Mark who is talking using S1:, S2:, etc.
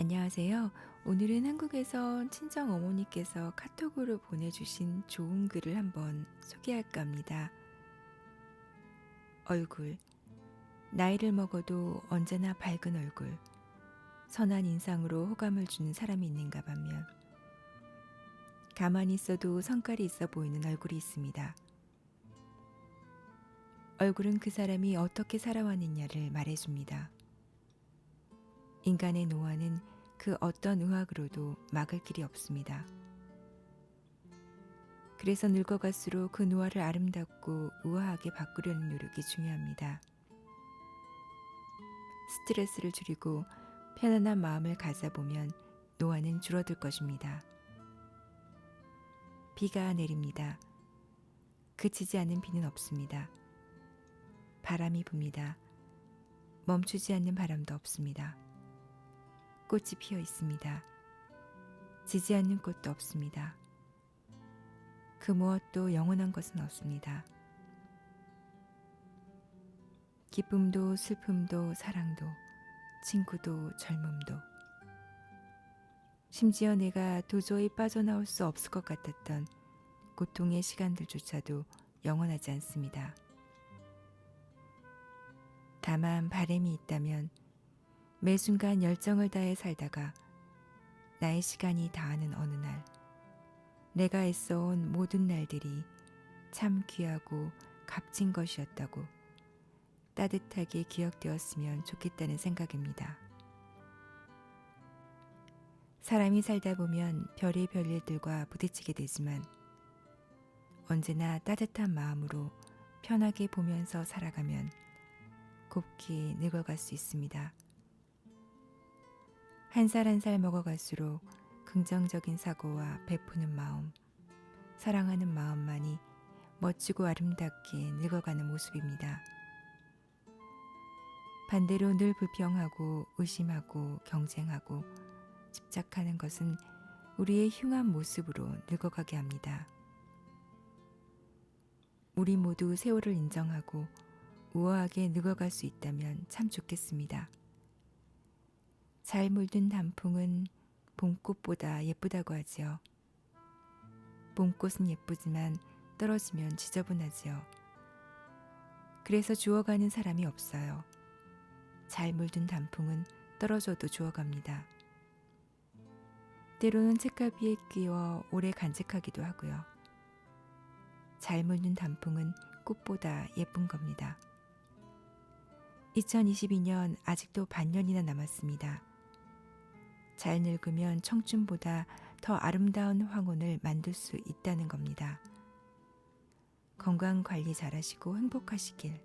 S1: 안녕하세요. 오늘은 한국에서 친정 어머니께서 카톡으로 보내주신 좋은 글을 한번 소개할까 합니다. 얼굴. 나이를 먹어도 언제나 밝은 얼굴. 선한 인상으로 호감을 주는 사람이 있는가 반면, 가만히 있어도 성깔이 있어 보이는 얼굴이 있습니다. 얼굴은 그 사람이 어떻게 살아왔느냐를 말해줍니다. 인간의 노화는 그 어떤 의학으로도 막을 길이 없습니다. 그래서 늙어갈수록 그 노화를 아름답고 우아하게 바꾸려는 노력이 중요합니다. 스트레스를 줄이고 편안한 마음을 가져보면 노화는 줄어들 것입니다. 비가 내립니다. 그치지 않는 비는 없습니다. 바람이 붑니다. 멈추지 않는 바람도 없습니다. 꽃이 피어 있습니다. 지지 않는 꽃도 없습니다. 그 무엇도 영원한 것은 없습니다. 기쁨도 슬픔도 사랑도 친구도 젊음도 심지어 내가 도저히 빠져나올 수 없을 것 같았던 고통의 시간들조차도 영원하지 않습니다. 다만 바램이 있다면 매 순간 열정을 다해 살다가 나의 시간이 다하는 어느 날 내가 애써온 모든 날들이 참 귀하고 값진 것이었다고 따뜻하게 기억되었으면 좋겠다는 생각입니다. 사람이 살다 보면 별의 별일들과 부딪히게 되지만 언제나 따뜻한 마음으로 편하게 보면서 살아가면 곱게 늙어갈 수 있습니다. 한 살 한 살 먹어갈수록 긍정적인 사고와 베푸는 마음, 사랑하는 마음만이 멋지고 아름답게 늙어가는 모습입니다. 반대로 늘 불평하고 의심하고 경쟁하고 집착하는 것은 우리의 흉한 모습으로 늙어가게 합니다. 우리 모두 세월을 인정하고 우아하게 늙어갈 수 있다면 참 좋겠습니다. 잘 물든 단풍은 봄꽃보다 예쁘다고 하지요. 봄꽃은 예쁘지만 떨어지면 지저분하지요. 그래서 주워가는 사람이 없어요. 잘 물든 단풍은 떨어져도 주워갑니다. 때로는 책가비에 끼워 오래 간직하기도 하고요. 잘 물든 단풍은 꽃보다 예쁜 겁니다. 2022년 아직도 반년이나 남았습니다. 잘 늙으면 청춘보다 더 아름다운 황혼을 만들 수 있다는 겁니다. 건강 관리 잘하시고 행복하시길